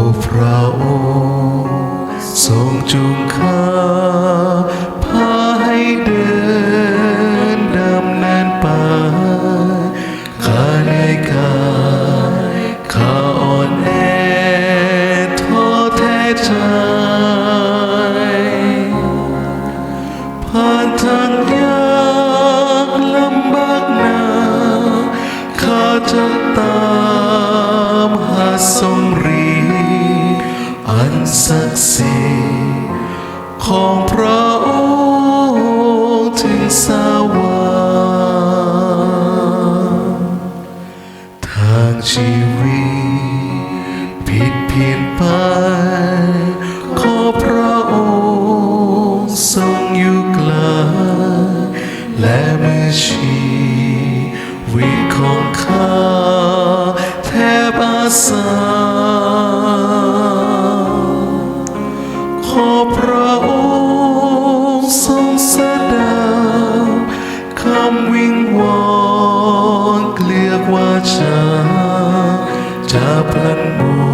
้พระองค์ทรงจุงข้าพาให้เดินดำเนานไปข้าในกายข้าอ่อนแอท้อแท้ใจผ่านทางยากลำบากนาข้าจะตามหาทรง ศักดิ์ศรีของพระองค์ถึงสวรรค์ทางชีวิตผิดเพี้ยนไป ขอพระองค์ทรงอยู่ไกลและเมื่อชีวิตของข้า พระองค์ทรงสดงคำวิงวอนเกลียกว่าจาจะพลันบวยโปรดทรงช่วยถึงสว